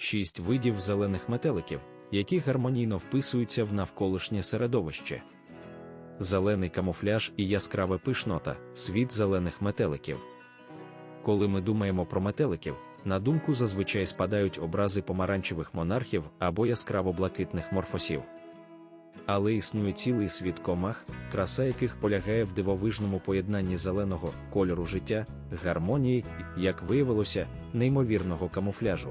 шість видів зелених метеликів, які гармонійно вписуються в навколишнє середовище. Зелений камуфляж і яскраве пишнота світ зелених метеликів. Коли ми думаємо про метеликів, на думку зазвичай спадають образи помаранчевих монархів або яскраво-блакитних морфосів. Але існує цілий світ комах, краса яких полягає в дивовижному поєднанні зеленого кольору життя, гармонії, як виявилося, неймовірного камуфляжу.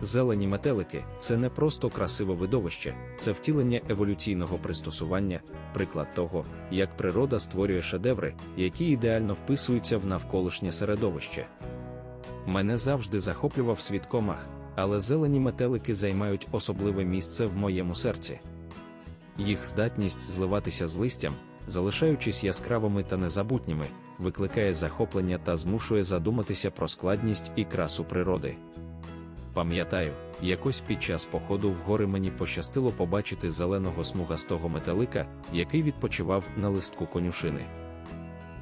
Зелені метелики це не просто красиве видовище, це втілення еволюційного пристосування, приклад того, як природа створює шедеври, які ідеально вписуються в навколишнє середовище. Мене завжди захоплював світ комах, але зелені метелики займають особливе місце в моєму серці. Їх здатність зливатися з листям, залишаючись яскравими та незабутніми, викликає захоплення та змушує задуматися про складність і красу природи. Пам'ятаю, якось під час походу в гори мені пощастило побачити зеленого смугастого метелика, який відпочивав на листку конюшини.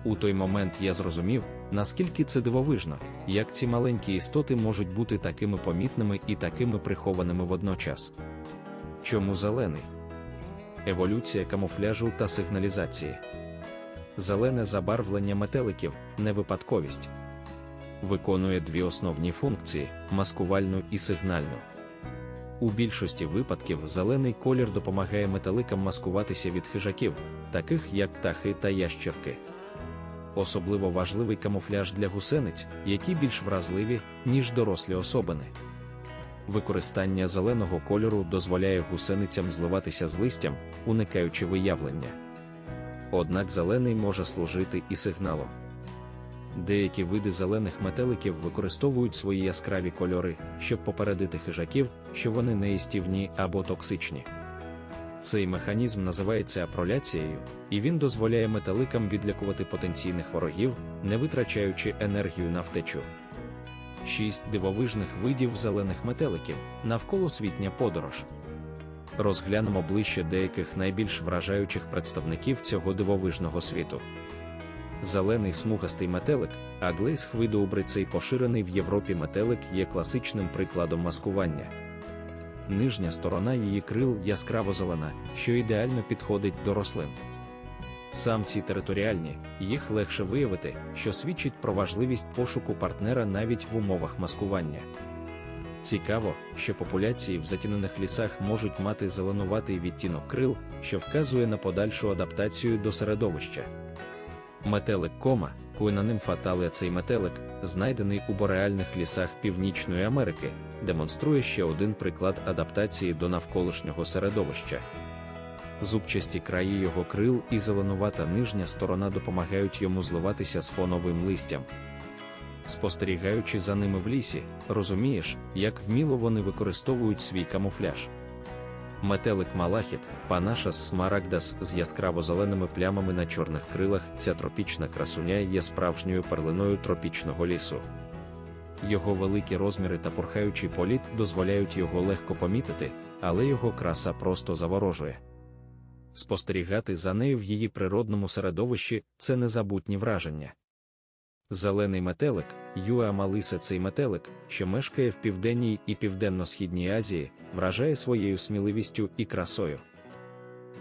У той момент я зрозумів, наскільки це дивовижно, як ці маленькі істоти можуть бути такими помітними і такими прихованими водночас. Чому зелений? Еволюція камуфляжу та сигналізації. Зелене забарвлення метеликів не випадковість. Виконує дві основні функції маскувальну і сигнальну. У більшості випадків зелений колір допомагає метеликам маскуватися від хижаків, таких як птахи та ящерки. Особливо важливий камуфляж для гусениць, які більш вразливі, ніж дорослі особини. Використання зеленого кольору дозволяє гусеницям зливатися з листям, уникаючи виявлення. Однак зелений може служити і сигналом. Деякі види зелених метеликів використовують свої яскраві кольори, щоб попередити хижаків, що вони неїстівні або токсичні. Цей механізм називається апроляцією, і він дозволяє метеликам відлякувати потенційних ворогів, не витрачаючи енергію на втечу. Шість дивовижних видів зелених метеликів навколосвітня подорож. Розглянемо ближче деяких найбільш вражаючих представників цього дивовижного світу. Зелений смугастий метелик, аглейс хвидоубри цей поширений в Європі метелик є класичним прикладом маскування. Нижня сторона її крил яскраво зелена, що ідеально підходить до рослин. Самці територіальні, їх легше виявити, що свідчить про важливість пошуку партнера навіть в умовах маскування. Цікаво, що популяції в затінених лісах можуть мати зеленуватий відтінок крил, що вказує на подальшу адаптацію до середовища. Метелик кома, куйнаним фатале цей метелик, знайдений у бореальних лісах Північної Америки, демонструє ще один приклад адаптації до навколишнього середовища. Зубчасті краї його крил і зеленувата нижня сторона допомагають йому зливатися з фоновим листям. Спостерігаючи за ними в лісі, розумієш, як вміло вони використовують свій камуфляж. Метелик Малахіт, Панашас смарагдас з яскраво-зеленими плямами на чорних крилах, ця тропічна красуня є справжньою перлиною тропічного лісу. Його великі розміри та порхаючий політ дозволяють його легко помітити, але його краса просто заворожує. Спостерігати за нею в її природному середовищі це незабутні враження. Зелений метелик, Юа Малиса цей метелик, що мешкає в Південній і Південно-Східній Азії, вражає своєю сміливістю і красою.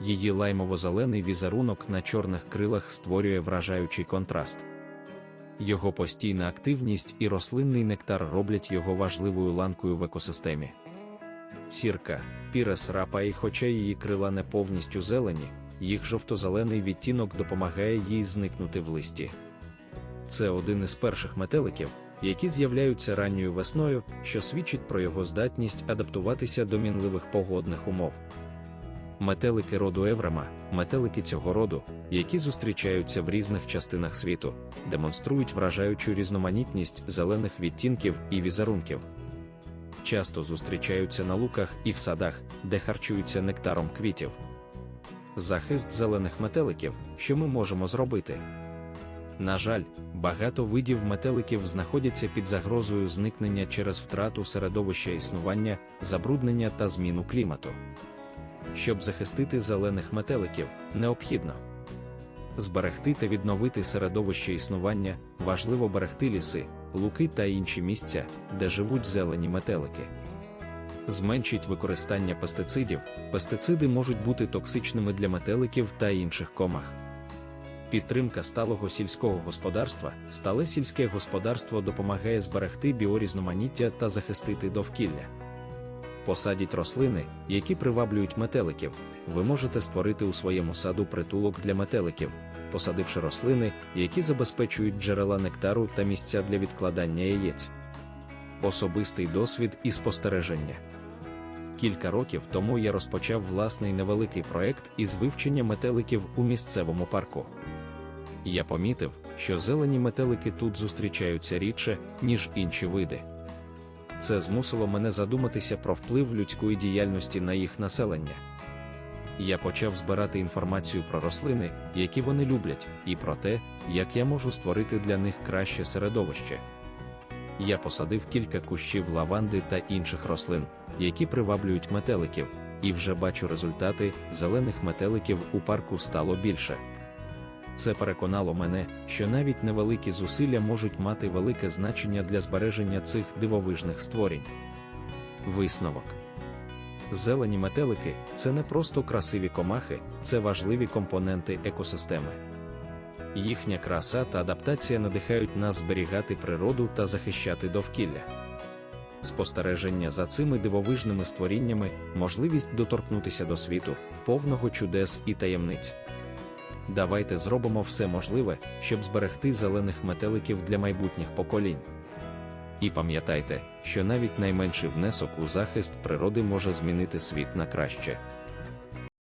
Її лаймово-зелений візерунок на чорних крилах створює вражаючий контраст. Його постійна активність і рослинний нектар роблять його важливою ланкою в екосистемі. Сірка, пірес рапа і хоча її крила не повністю зелені, їх жовто-зелений відтінок допомагає їй зникнути в листі. Це один із перших метеликів, які з'являються ранньою весною, що свідчить про його здатність адаптуватися до мінливих погодних умов. Метелики роду Еврема, метелики цього роду, які зустрічаються в різних частинах світу, демонструють вражаючу різноманітність зелених відтінків і візерунків. Часто зустрічаються на луках і в садах, де харчуються нектаром квітів. Захист зелених метеликів, що ми можемо зробити. На жаль, багато видів метеликів знаходяться під загрозою зникнення через втрату середовища існування, забруднення та зміну клімату. Щоб захистити зелених метеликів, необхідно зберегти та відновити середовище існування, важливо берегти ліси, луки та інші місця, де живуть зелені метелики. Зменшить використання пестицидів. Пестициди можуть бути токсичними для метеликів та інших комах. Підтримка сталого сільського господарства. Стале сільське господарство допомагає зберегти біорізноманіття та захистити довкілля. Посадіть рослини, які приваблюють метеликів. Ви можете створити у своєму саду притулок для метеликів, посадивши рослини, які забезпечують джерела нектару та місця для відкладання яєць. Особистий досвід і спостереження. Кілька років тому я розпочав власний невеликий проект із вивчення метеликів у місцевому парку. Я помітив, що зелені метелики тут зустрічаються рідше, ніж інші види. Це змусило мене задуматися про вплив людської діяльності на їх населення. Я почав збирати інформацію про рослини, які вони люблять, і про те, як я можу створити для них краще середовище. Я посадив кілька кущів лаванди та інших рослин, які приваблюють метеликів, і вже бачу результати зелених метеликів у парку стало більше. Це переконало мене, що навіть невеликі зусилля можуть мати велике значення для збереження цих дивовижних створінь. Висновок Зелені метелики це не просто красиві комахи, це важливі компоненти екосистеми. Їхня краса та адаптація надихають нас зберігати природу та захищати довкілля. Спостереження за цими дивовижними створіннями, можливість доторкнутися до світу, повного чудес і таємниць. Давайте зробимо все можливе, щоб зберегти зелених метеликів для майбутніх поколінь. І пам'ятайте, що навіть найменший внесок у захист природи може змінити світ на краще.